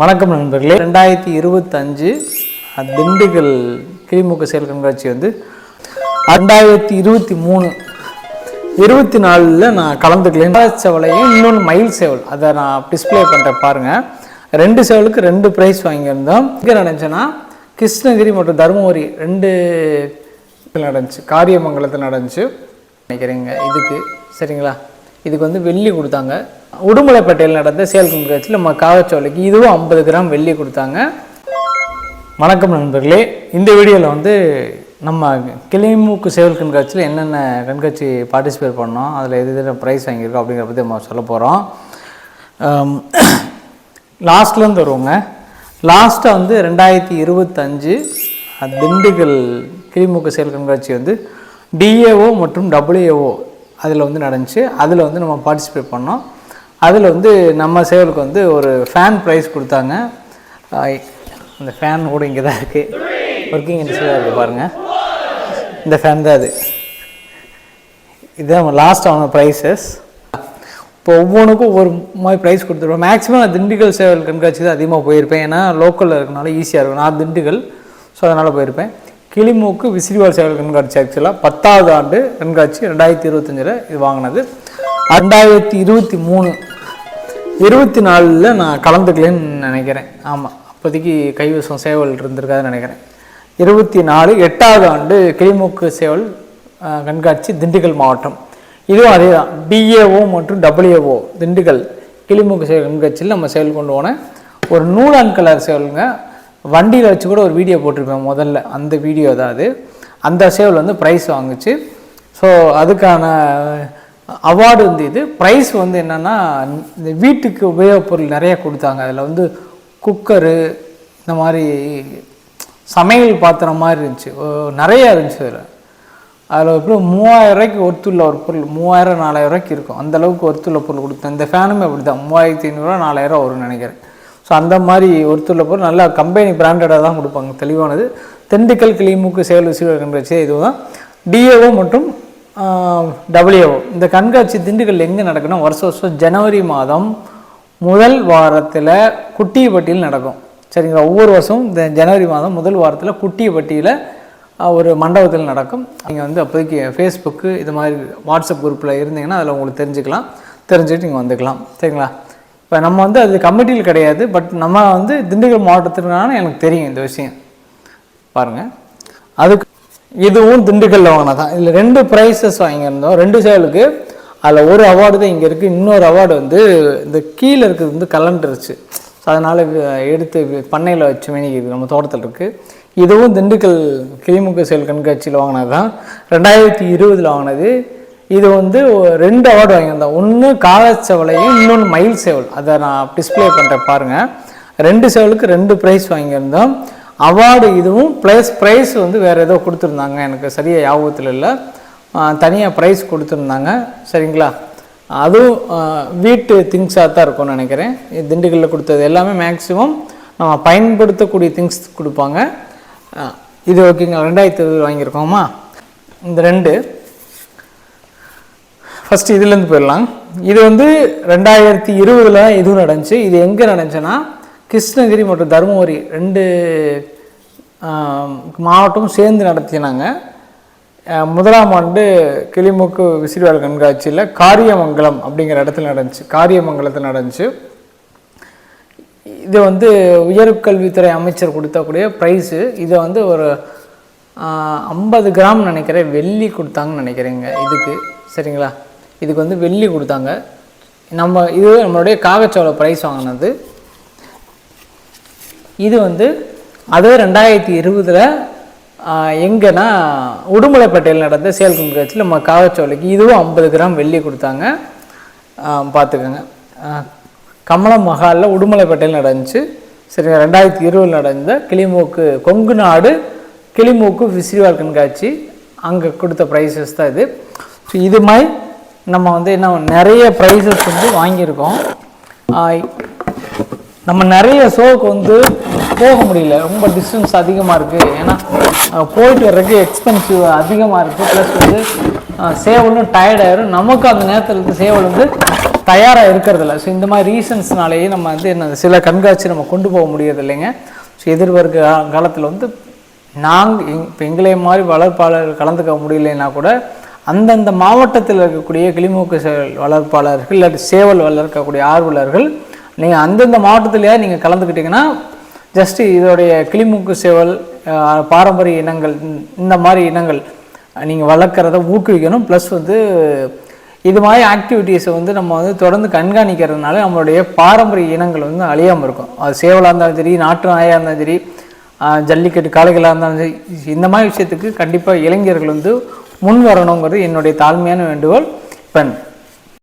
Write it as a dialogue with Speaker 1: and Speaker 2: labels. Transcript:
Speaker 1: வணக்கம் நண்பர்களே. ரெண்டாயிரத்தி இருபத்தஞ்சு திண்டுக்கல் கிளிமுக செயல் கண்காட்சி வந்து ரெண்டாயிரத்தி இருபத்தி மூணு. இருபத்தி நாலில் நான் கலந்துக்கலேன் செவலையும் இன்னொன்று மயில் சேவல். அதை நான் டிஸ்பிளே பண்ணுறேன் பாருங்கள் ரெண்டு சேவலுக்கு ரெண்டு ப்ரைஸ் வாங்கியிருந்தோம். இங்கே நடந்துச்சுன்னா கிருஷ்ணகிரி மற்றும் தருமபுரி ரெண்டு நடந்துச்சு. காரியமங்கலத்தில் நடந்துச்சு. நினைக்கிறேங்க இதுக்கு. சரிங்களா? இதுக்கு வந்து வெள்ளி கொடுத்தாங்க. உடுமலைப்பேட்டையில் நடந்த சேல் கண்காட்சியில் நம்ம காவச்சோலைக்கு இதுவும் ஐம்பது கிராம் வெள்ளி கொடுத்தாங்க. வணக்கம் நண்பர்களே இந்த வீடியோவில் வந்து நம்ம கிளிமூக்கு சேவல் கண்காட்சியில் என்னென்ன கண்காட்சி பார்ட்டிசிபேட் பண்ணோம் அதில் எது எது ப்ரைஸ் வாங்கியிருக்கோம் அப்படிங்கிற பற்றி நம்ம சொல்ல போகிறோம் லாஸ்ட்லேருந்து வருவோங்க. லாஸ்ட்டாக வந்து ரெண்டாயிரத்தி இருபத்தஞ்சு திண்டுக்கல் கிளிமூக்கு செயல் கண்காட்சி வந்து டிஏஓ மற்றும் டபிள்யூஏஓ அதில் வந்து நடந்துச்சு. அதில் வந்து நம்ம பார்ட்டிசிபேட் பண்ணோம். அதில் வந்து நம்ம சேவலுக்கு வந்து ஒரு ஃபேன் ப்ரைஸ் கொடுத்தாங்க. அந்த ஃபேன் கூட இங்கே தான் இருக்குது ஒர்க்கிங் இன்ட்ரெஸ்டாக இருக்குது பாருங்கள் இந்த ஃபேன் தான் அது. இதுதான் லாஸ்ட் ஆன ப்ரைஸஸ் இப்போ ஒவ்வொன்றுக்கும் ஒவ்வொரு மாதிரி ப்ரைஸ் கொடுத்துருவோம். மேக்ஸிமம் நான் திண்டுக்கல் சேவல் கண்காட்சி தான் அதிகமாக போயிருப்பேன். ஏன்னா லோக்கலில் இருக்கனால ஈஸியாக இருக்கும். நான் திண்டுக்கல் ஸோ அதனால் போயிருப்பேன். கிளிமூக்கு விசிறிவால் செயல் கண்காட்சி ஆக்சுவலாக பத்தாவது ஆண்டு கண்காட்சி ரெண்டாயிரத்தி இருபத்தஞ்சில் இது வாங்கினது. ரெண்டாயிரத்தி இருபத்தி மூணு இருபத்தி நாலில் நான் கலந்துக்கலேன்னு நினைக்கிறேன். ஆமாம் அப்போதைக்கு கைவசம் சேவல் இருந்திருக்காதுன்னு நினைக்கிறேன். இருபத்தி நாலு எட்டாவது ஆண்டு கிளிமூக்கு சேவல் கண்காட்சி திண்டுக்கல் மாவட்டம். இதுவும் அதே தான் பிஏஓ மற்றும் டபிள்யூஓ திண்டுக்கல் கிளிமூக்கு சேவல் கண்காட்சியில் நம்ம சேவல் கொண்டு போனேன் ஒரு நூலான் கலர் சேவலுங்க வண்டியில் வச்சு கூட ஒரு வீடியோ போட்டிருப்பேன் முதல்ல. அந்த வீடியோ தான் அது. அந்த சேவல் வந்து ப்ரைஸ் வாங்குச்சு. ஸோ அதுக்கான அவார்டு வந்து இது. ப்ரைஸ் வந்து என்னென்னா இந்த வீட்டுக்கு உபயோகப் பொருள் நிறைய கொடுத்தாங்க. அதில் வந்து குக்கரு இந்த மாதிரி சமையல் பாத்திரம் மாதிரி இருந்துச்சு. ஓ, இருந்துச்சு அதில். அதில் எப்படி மூவாயிரம் ரூபாய்க்கு ஒருத்துள்ள ஒரு பொருள். மூவாயிரம் நாலாயிரம் ரூபாய்க்கு இருக்கும். அந்த அளவுக்கு ஒருத்துள்ள பொருள் கொடுத்தேன். இந்த ஃபேனுமே அப்படி தான் மூவாயிரத்தி ஐநூறுரூவா நாலாயிரம் வரும்னு நினைக்கிறேன். ஸோ அந்த மாதிரி ஒருத்தரில் பொருள் நல்லா கம்பெனி பிராண்டடாக தான் கொடுப்பாங்க. தெளிவானது. திண்டுக்கல் கிளிமூக்கு செயல் விசிறு கண்காட்சி இதுதான் டிஏஓ மற்றும் டபிள்யூஓ இந்த கண்காட்சி திண்டுக்கல் எங்கே நடக்குன்னா வருஷம் வருஷம் ஜனவரி மாதம் முதல் வாரத்தில் குட்டியப்பட்டியில் நடக்கும். சரிங்களா? ஒவ்வொரு வருஷமும் இந்த ஜனவரி மாதம் முதல் வாரத்தில் குட்டியப்பட்டியில் ஒரு மண்டபத்தில் நடக்கும். நீங்கள் வந்து அப்போதைக்கு ஃபேஸ்புக்கு இது மாதிரி வாட்ஸ்அப் குரூப்பில் இருந்தீங்கன்னா அதில் உங்களுக்கு தெரிஞ்சுக்கலாம். தெரிஞ்சுட்டு நீங்கள் வந்துக்கலாம். சரிங்களா? இப்போ நம்ம வந்து அது கமிட்டியில் கிடையாது பட் நம்ம வந்து திண்டுக்கல் மாவட்டத்திற்கான எனக்கு தெரியும் இந்த விஷயம். பாருங்கள் அதுக்கு இதுவும் திண்டுக்கல்ல வாங்கினதான். இதில் ரெண்டு ப்ரைஸஸ் வாங்கியிருந்தோம். ரெண்டு சேவலுக்கு அதில் ஒரு அவார்டு தான் இங்கே இருக்குது இன்னொரு அவார்டு வந்து இந்த கீழே இருக்கிறது வந்து கலண்டுருச்சு. ஸோ அதனால் எடுத்து பண்ணையில் வச்சு மேனிக்கு நம்ம தோட்டத்தில் இருக்குது இதுவும் திண்டுக்கல் கிளிமுக செயல் கண்காட்சியில் வாங்கினது தான் ரெண்டாயிரத்தி இருபதில் வாங்கினது. இது வந்து ரெண்டு அவார்டு வாங்கியிருந்தோம். ஒன்று காலச்சவலையும் இன்னொன்று மயில் சேவல். அதை நான் டிஸ்ப்ளே பண்ணுறேன் பாருங்கள் ரெண்டு சேவலுக்கு ரெண்டு ப்ரைஸ் வாங்கியிருந்தோம். அவார்டு இதுவும் ப்ளஸ் ப்ரைஸ் வந்து வேறு ஏதோ கொடுத்துருந்தாங்க. எனக்கு சரியாக ஞாபகத்தில் இல்லை. தனியாக ப்ரைஸ் கொடுத்துருந்தாங்க. சரிங்களா? அதுவும் வீட்டு திங்ஸாக தான் இருக்கும்னு நினைக்கிறேன். திண்டுக்கல்லில் கொடுத்தது எல்லாமே மேக்ஸிமம் நம்ம பயன்படுத்தக்கூடிய திங்ஸ் கொடுப்பாங்க. இது ஓகேங்களா ரெண்டாயிரத்தி இருபது வாங்கியிருக்கோமா? இந்த ரெண்டு. ஃபஸ்ட்டு இதுலேருந்து போயிடலாம். இது வந்து ரெண்டாயிரத்தி இருபதில் தான் இதுவும் நடந்துச்சு. இது எங்கே நடந்துச்சுன்னா கிருஷ்ணகிரி மற்றும் தருமபுரி ரெண்டு மாவட்டமும் சேர்ந்து நடத்தினாங்க. முதலாம் ஆண்டு கிளிமுக்கு விசிறிவாள் கண்காட்சியில் காரியமங்கலம் அப்படிங்கிற இடத்துல நடந்துச்சு. காரியமங்கலத்தில் நடந்துச்சு. இது வந்து உயர்கல்வித்துறை அமைச்சர் கொடுத்தக்கூடிய ப்ரைஸு இதை வந்து ஒரு ஐம்பது கிராம் நினைக்கிறேன். வெள்ளி கொடுத்தாங்கன்னு நினைக்கிறேங்க இதுக்கு. சரிங்களா? இதுக்கு வந்து வெள்ளி கொடுத்தாங்க. நம்ம இது நம்மளுடைய காகச்சோள ப்ரைஸ் வாங்கினது. இது வந்து அதே ரெண்டாயிரத்தி இருபதில் எங்கன்னா உடுமலைப்பேட்டையில் நடந்த சேல் கண்காட்சியில் நம்ம காகச்சோலைக்கு இதுவும் ஐம்பது கிராம் வெள்ளி கொடுத்தாங்க. பார்த்துக்கோங்க கமலம் மஹாலில் உடுமலைப்பேட்டையில் நடந்துச்சு. சரி ரெண்டாயிரத்தி இருபதில் நடந்த கிளிமூக்கு கொங்கு நாடு கிளிமூக்கு விசிறிவால் கண்காட்சி அங்கே கொடுத்த ப்ரைஸஸ் தான் இது. ஸோ இது மாதிரி நம்ம வந்து என்ன நிறைய ப்ரைஸஸ் வந்து வாங்கியிருக்கோம். நம்ம நிறைய ஷோக்கு வந்து போக முடியல. ரொம்ப டிஸ்டன்ஸ் அதிகமாக இருக்குது ஏன்னா போயிட்டு வர்றதுக்கு எக்ஸ்பென்சிவ் அதிகமாக இருக்குது ப்ளஸ் வந்து சேவலும் டயர்டாயிரும் நமக்கு அந்த நேரத்தில் இருந்து சேவல் வந்து தயாராக இருக்கிறதில்ல. ஸோ இந்த மாதிரி ரீசன்ஸ்னாலேயே நம்ம வந்து என்ன சில கண்காட்சி நம்ம கொண்டு போக முடியறது இல்லைங்க. ஸோ எதிர்வருக காலத்தில் வந்து நாங்கள் இப்போ எங்களை மாதிரி வளர்ப்பாளர்கள் கலந்துக்க முடியலைன்னா கூட அந்தந்த மாவட்டத்தில் இருக்கக்கூடிய கிளிமூக்கு சேவல் வளர்ப்பாளர்கள் இல்லாட்டி சேவல் வளர்க்கக்கூடிய ஆர்வலர்கள் நீங்கள் அந்தந்த மாவட்டத்திலேயே நீங்கள் கலந்துக்கிட்டிங்கன்னா ஜஸ்ட்டு இதோடைய கிளிமூக்கு சேவல் பாரம்பரிய இனங்கள் இந்த- இந்த மாதிரி இனங்கள் நீங்கள் வளர்க்குறத ஊக்குவிக்கணும். ப்ளஸ் வந்து இது மாதிரி ஆக்டிவிட்டீஸை வந்து நம்ம வந்து தொடர்ந்து கண்காணிக்கிறதுனால நம்மளுடைய பாரம்பரிய இனங்கள் வந்து அழியாமல் இருக்கும். அது சேவலாக இருந்தாலும் சரி நாட்டு நாயாக இருந்தாலும் சரி ஜல்லிக்கட்டு காளைகளாக இருந்தாலும் சரி இந்த மாதிரி விஷயத்துக்கு கண்டிப்பாக இளைஞர்கள் வந்து முன் வரணுங்கிறது என்னுடைய தாழ்மையான வேண்டுகோள். பெண்.